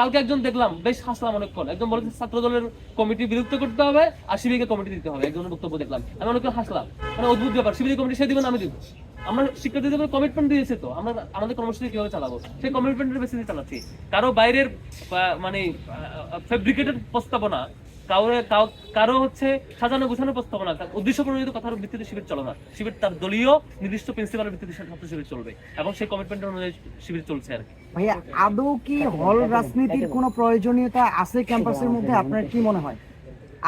কালকে একজন দেখলাম, বেশ হাসলাম অনেকক্ষণ একজন বলেছে ছাত্র দলের কমিটি বিলুপ্ত করতে হবে আর শিবিরকে কমিটি দিতে হবে। একজনের বক্তব্য দেখলাম। আমি অনেকক্ষণ হাসলাম। মানে অদ্ভুত ব্যাপার শিবির কমিটি সে দিবেন আমি দিব। আমরা শিক্ষার্থীদের কমিটমেন্ট দিয়েছে তো, আমরা আমাদের কর্মসূচি কীভাবে চালাবো? সেই কমিটমেন্টের বেসিসে চালাচ্ছি। কারও বাইরের মানে ফেব্রিকেটেড প্রস্তাবনা কারও কাউ- কারও হচ্ছে সাজানো গোছানো প্রস্তাবনা। উদ্দেশ্য প্রণোদিত কথার ভিত্তিতে শিবির চলে না। শিবির তার দলীয় নির্দিষ্ট প্রিন্সিপালের ভিত্তিতে ছাত্র শিবির চলবে এবং সেই কমিটমেন্ট অনুযায়ী শিবির চলছে আর কি। ভাইয়া, আদৌ কি হল রাজনীতির কোনো প্রয়োজনীয়তা আছে ক্যাম্পাসের মধ্যে? আপনার কি মনে হয়?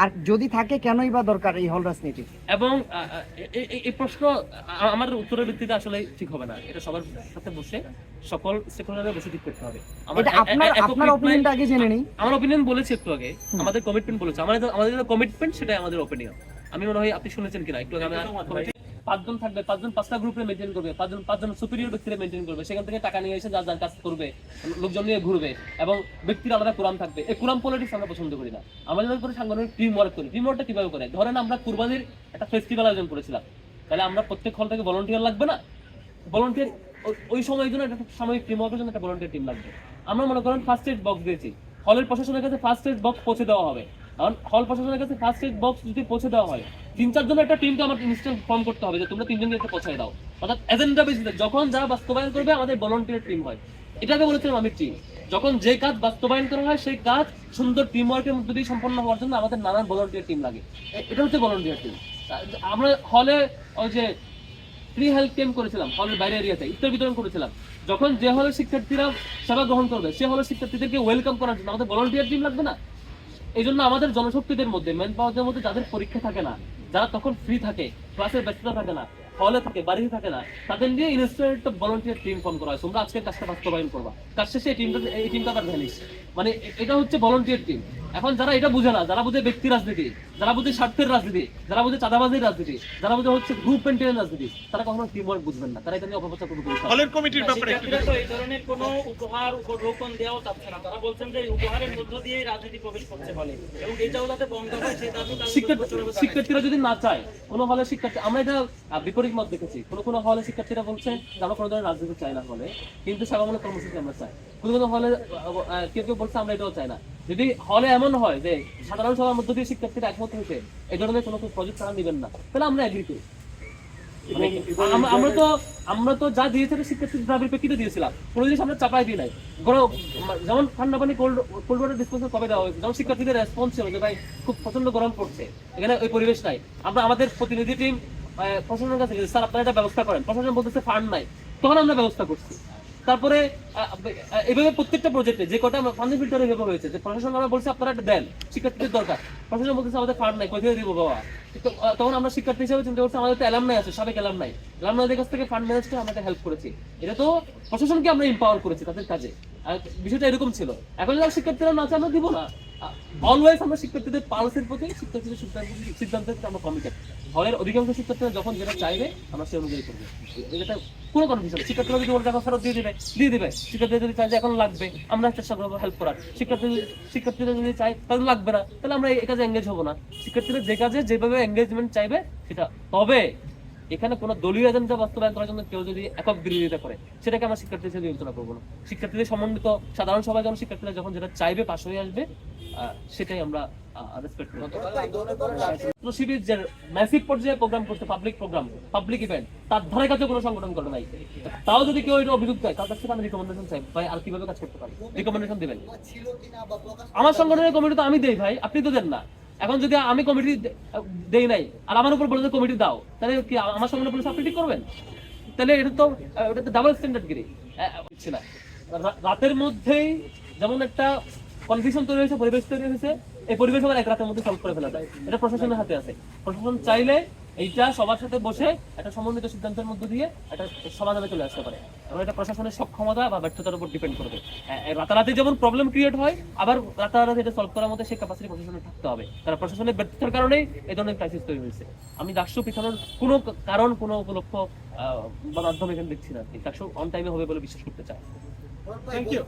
আর যদি থাকে কেনই বা দরকার এই হল রাজনীতি? এবং এই প্রশ্ন আমার উত্তরের ভিত্তিতে আসলে ঠিক হবে না। এটা সবার সাথে বসে সকল স্টেকহোল্ডারে বসে ঠিক করতে হবে। এটা আপনার আপনার অপিনিয়নটা আগে জেনে নেই। আমার অপিনিয়ন বলেছি একটু আগে। আমাদের কমিটমেন্ট বলেছে। আমাদের আমাদের কমিটমেন্ট সেটাই আমাদের অপিনিয়ন আমি মনে হয় আপনি শুনেছেন কিনা? একটু আগে পাঁচজন থাকবে, পাঁচজন পাঁচটা গ্রুপে মেনটেন করবে, পাঁচজন পাঁচজন সুপিরিয়র ব্যক্তিরা মেনটেন করবে, সেখান থেকে টাকা নিয়ে এসে যার যার কাজ করবে, লোকজন নিয়ে ঘুরবে এবং ব্যক্তির আলাদা কোরআন থাকবে। এই কোরআন পলিটিক্স আমরা পছন্দ করি না। যখন করে সাংগঠনিক টিম ওয়ার্ক করি। টিম ওয়ার্কটা কীভাবে করে? ধরেন আমরা কুরবানির একটা ফেস্টিভ্যাল আয়োজন করেছিলাম। তাহলে আমরা প্রত্যেক হল থেকে ভলেন্টিয়ার লাগবে না? ভলেন্টিয়ার ওই সময়ের জন্য একটা সাময়িক টিম ওয়ার্কের জন্য একটা ভলেন্টিয়ার টিম লাগবে। আমরা মনে করেন ফার্স্ট এড বক্স দিয়েছি। হলের প্রশাসনের কাছে ফার্স্ট এড বক্স পৌঁছে দেওয়া হবে। কারণ হল প্রশাসনের কাছে ফার্স্ট এড বক্স যদি পৌঁছে দেওয়া হয়, তিন চারজন একটা টিমকে আমার ইনস্টল ফর্ম করতে হবে যে তোমরা তিনজনকে একটা পৌঁছায় দাও। অর্থাৎ এজেন্ডা বেসিসে যখন যারা বাস্তবায়ন করবে, আমাদের ভলেন্টিয়ার টিম হয়। এটাকে বলেছিলাম আমি টিম যখন যে কাজ বাস্তবায়ন করা হয়, সেই কাজ সুন্দর টিম ওয়ার্কের মধ্যে দিয়ে সম্পন্ন হওয়ার জন্য আমাদের নানান ভলেন্টিয়ার টিম লাগে। এটা হচ্ছে ভলেন্টিয়ার টিম আমরা হলে ওই যে ফ্রি হেলথ ক্যাম্প করেছিলাম হলের বাইরে এরিয়াতে, ইফতার বিতরণ করেছিলাম। যখন যে হলের শিক্ষার্থীরা সেবা গ্রহণ করবে, সে হলের শিক্ষার্থীদেরকে ওয়েলকাম করার জন্য আমাদের ভলান্টিয়ার টিম লাগবে না? এই জন্য আমাদের জনশক্তিদের মধ্যে ম্যান পাওয়ারদের মধ্যে যাদের পরীক্ষা থাকে না যারা তখন ফ্রি থাকে ক্লাসের ব্যস্ততা থাকে না হলে থাকে বাড়িতে থাকে না তাদের নিয়ে ইনস্টিটিউট ভলান্টিয়ার টিম ফর্ম করা হয়। তোমরা আজকে কাজটা বাস্তবায়ন করবা। কাজ শেষে এই টিমটা এই টিমটা তার ভ্যানিশ মানে এটা হচ্ছে ভলান্টিয়ার টিম এখন যারা এটা বুঝে না যারা বুঝে ব্যক্তি রাজনীতি যারা বুঝে স্বার্থের রাজনীতি যারা বুঝে চাঁদাবাজির রাজনীতি যারা বুঝে হচ্ছে গ্রুপ মেনটেনের রাজনীতি তারা কখনো টিম ওয়ার্ক বুঝবেন না। তারা এটা নিয়ে অপপ্রচার করবে হলের কমিটির ব্যাপারে তো এই ধরনের কোনো উপহার উপঢৌকন দেওয়াও চাচ্ছে না। তারা বলছেন যে উপহারের মধ্য দিয়ে রাজনীতি প্রবেশ করছে বলে। এবং এটাও যাতে বন্ধ হয় সেই দাবি শিক্ষার্থীরা যদি না চায় কোনো হলে শিক্ষার্থী, আমরা এটা বিপরীত মত দেখেছি। কোনো কোনো হলে শিক্ষার্থীরা বলছে যে আমরা কোনো ধরনের রাজনীতি চাই না হলে, কিন্তু সেবামূলক কর্মসূচি আমরা চাই। কোনো কোনো হলে কেউ কেউ বলছে আমরা এটাও চাই না। যদি হলে এমন হয় যে সাধারণ সভার মধ্য দিয়ে শিক্ষার্থীরা একমত হয়েছে এই ধরনের কোনো প্রজেক্ট তারা নেবেন না, তাহলে আমরা এগ্রি করি। আমরা- আমরা তো আমরা তো যা দাবির প্রেক্ষিতে দিয়েছিলাম কোনো জিনিস আমরা চাপাই দিই নাই। কোনো যেমন ঠান্ডা পানি কোল্ড কোল্ড ওয়াটার ডিসপোজাল কবে দেওয়া হয়েছে? যেমন শিক্ষার্থীদের রেসপন্স ছিল যে ভাই খুব প্রচণ্ড গরম পড়ছে। এখানে ওই পরিবেশ নাই। আমরা আমাদের প্রতিনিধি টিম প্রশাসনের কাছে স্যার আপনারা এটা ব্যবস্থা করেন। প্রশাসন বলতেছে ফান্ড নাই। তখন আমরা ব্যবস্থা করছি। তারপরে এভাবে প্রত্যেকটা প্রজেক্টে যে কটা ফান্ডিং ফিল্টার এভাবে হয়েছে, যে প্রশাসন আমরা বলছি আপনারা এটা দেন, শিক্ষার্থীদের দরকার। প্রশাসন বলতেছে আমাদের ফান্ড নাই কোথায় দিব বাবা? তখন আমরা শিক্ষার্থী হিসেবে চিন্তা করছি, আমাদের তো অ্যালাম নাই আছে, সাবেক অ্যালাম নাই। অ্যালাম নাইদের কাছ থেকে ফান্ড ম্যানেজ করে আমরা হেল্প করেছি। এটা তো প্রশাসনকে আমরা এম্পাওয়ার করেছি তাদের কাজে। বিষয়টা এরকম ছিল। এখন যারা শিক্ষার্থীরা না আমরা দিব না। অলওয়েজ আমরা শিক্ষার্থীদের পালসের প্রতি, শিক্ষার্থীদের সিদ্ধান্ত- সিদ্ধান্তের প্রতি আমরা কমিটেড হলের অধিকাংশ শিক্ষার্থীরা যখন যেটা চাইবে, আমরা সে অনুযায়ী করব। এটা কোনো কনফিউশন শিক্ষার্থীরা যদি ওর টাকা ফেরত দিয়ে দিবে দিয়ে দিবে। শিক্ষার্থীরা যদি চায় যে এখন লাগবে, আমরা চেষ্টা করব হেল্প করার। শিক্ষার্থী শিক্ষার্থীরা যদি চায়, তাহলে লাগবে না। তাহলে আমরা এই কাজে এঙ্গেজ হব না। শিক্ষার্থীরা যে কাজে, যেভাবে এঙ্গেজমেন্ট চাইবে, সেটা। তবে এখানে কোনো দলীয় এজেন্ডা বাস্তবায়ন করার জন্য কেউ যদি একক বিরোধিতা করে, সেটাকে আমরা শিক্ষার্থী হিসেবে বিবেচনা করব না। শিক্ষার্থীদের সমন্বিত সাধারণ সভায় যখন শিক্ষার্থীরা যখন যেটা চাইবে, পাশ হয়ে আসবে সেটাই আমরা রেসপেক্ট শিবির যে ম্যাসিভ পর্যায়ে program public program public event তার ধারে কাছে কোনো সংগঠন করে নাই। তাও যদি কেউ এটা অভিযোগ দেয় তার কাছ থেকে আমি রিকমেন্ডেশন চাই। ভাই আর কীভাবে কাজ করতে পারি? রিকমেন্ডেশন দিবেন। আমার সংগঠনের কমিটি তো আমি দেই ভাই আপনি তো দেন না। এখন যদি আমি কমিটি দেই নাই আর আমার উপর বলে যে কমিটি দাও তাহলে কি আমার সংগঠনের পুলিশ আপনি ঠিক করবেন? তাহলে এটা তো এটা তো ডাবল স্ট্যান্ডার্ড গিরি না। রাতের মধ্যেই যেমন একটা কনফিউশন তৈরি হয়েছে পরিবেশ তৈরি হয়েছে এই পরিবেশ আবার এক রাতের মধ্যে সলভ করে ফেলা যায়। এটা প্রশাসনের হাতে আছে। প্রশাসন চাইলে এইটা সবার সাথে বসে একটা সমন্বিত সিদ্ধান্তের মধ্যে দিয়ে একটা সমাধানে চলে আসতে পারে। এবং এটা প্রশাসনের সক্ষমতা বা ব্যর্থতার উপর ডিপেন্ড করবে। রাতারাতি যেমন প্রবলেম ক্রিয়েট হয় আবার রাতারাতি এটা সলভ করার মধ্যে সেই ক্যাপাসিটি প্রশাসনের থাকতে হবে। কারণ প্রশাসনের ব্যর্থতার কারণেই এই ধরনের ক্রাইসিস তৈরি হয়েছে। আমি ডাকসু পিছানোর কোনো কারণ কোনো উপলক্ষ আহ, বা মাধ্যম এখানে দেখছি না। ডাকসু অন টাইমে হবে বলে বিশ্বাস করতে চাই থ্যাংক ইউ